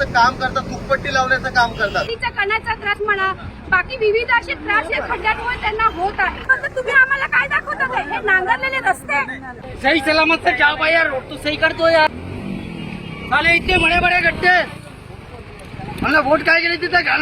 रस्त्याचं काम करतात तुकपट्टी लावण्याचं काम करतात. तिचा कणाचा त्रास म्हणा बाकी विविध असे त्रास या खड्ड्यांमुळे त्यांना होत आहे. तुम्ही आम्हाला काय दाखवतात? हे? हे नांगरलेले रस्ते. सही सलामत से जा भाई यार रोड तो सही कर दो यार। साले इतने बड़े बड़े गड्ढे मतलब वोट काय गेले तिथे घाल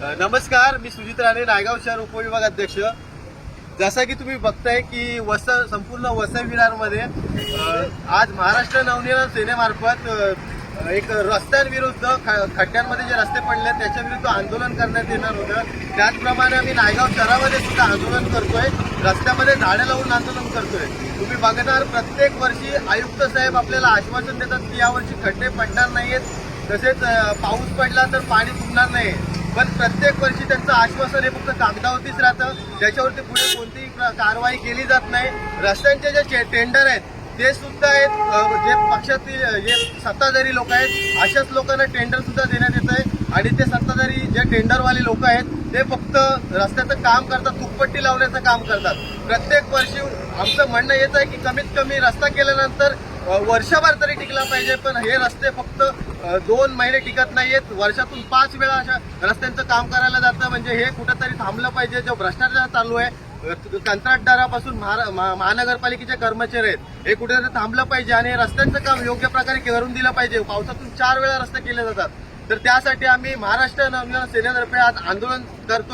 नमस्कार मी सुजित राणे नायगाव शहर उपविभाग अध्यक्ष. जसा की तुम्ही बघताय की वस संपूर्ण वसई विरारमध्ये आज महाराष्ट्र नवनिर्माण सेनेमार्फत एक रस्त्यांविरुद्ध ख- खड्ड्यांमध्ये जे रस्ते पडले त्याच्याविरुद्ध आंदोलन करण्यात येणार होतं. त्याचप्रमाणे आम्ही नायगाव शहरामध्ये सुद्धा आंदोलन करतोय. रस्त्यामध्ये झाडे लावून आंदोलन करतोय. तुम्ही बघणार प्रत्येक वर्षी आयुक्त साहेब आपल्याला आश्वासन देतात की यावर्षी खड्डे पडणार नाहीयेत. तसेच पाऊस पडला तर पाणी तुंबणार नाही. पण प्रत्येक वर्षी त्यांचं आश्वासन हे फक्त कागदावरतीच राहतं. त्याच्यावरती पुढे कोणतीही कारवाई केली जात नाही. रस्त्यांचे जे चे- टेंडर आहेत ते सुद्धा आहेत. जे पक्षातील जे सत्ताधारी लोक आहेत अशाच लोकांना टेंडर सुद्धा देण्यात येत आहे आणि ते सत्ताधारी जे टेंडरवाले लोक आहेत ते फक्त रस्त्याचं काम करतात तुपपट्टी लावण्याचं काम करतात. प्रत्येक वर्षी आमचं म्हणणं येत आहे की कमीत कमी रस्ता केल्यानंतर वर्षभर तरी टिकला पाहिजे पण हे रस्ते फक्त दोन महिने टिकत नाहीयेत. वर्षातून पाच वेळा अशा रस्त्यांचं काम करायला जातं. म्हणजे हे कुठंतरी थांबलं पाहिजे. जो भ्रष्टाचार चालू आहे कंत्राटदारापासून महारा- महा- महानगरपालिकेचे कर्मचारी आहेत. हे कुठेतरी थांबलं पाहिजे आणि रस्त्यांचं काम योग्य प्रकारे करून दिलं पाहिजे. पावसातून चार वेळा रस्ते केले जातात. तर त्यासाठी आम्ही महाराष्ट्र नवनिर्माण सेनेतर्फे आज आंदोलन करतो.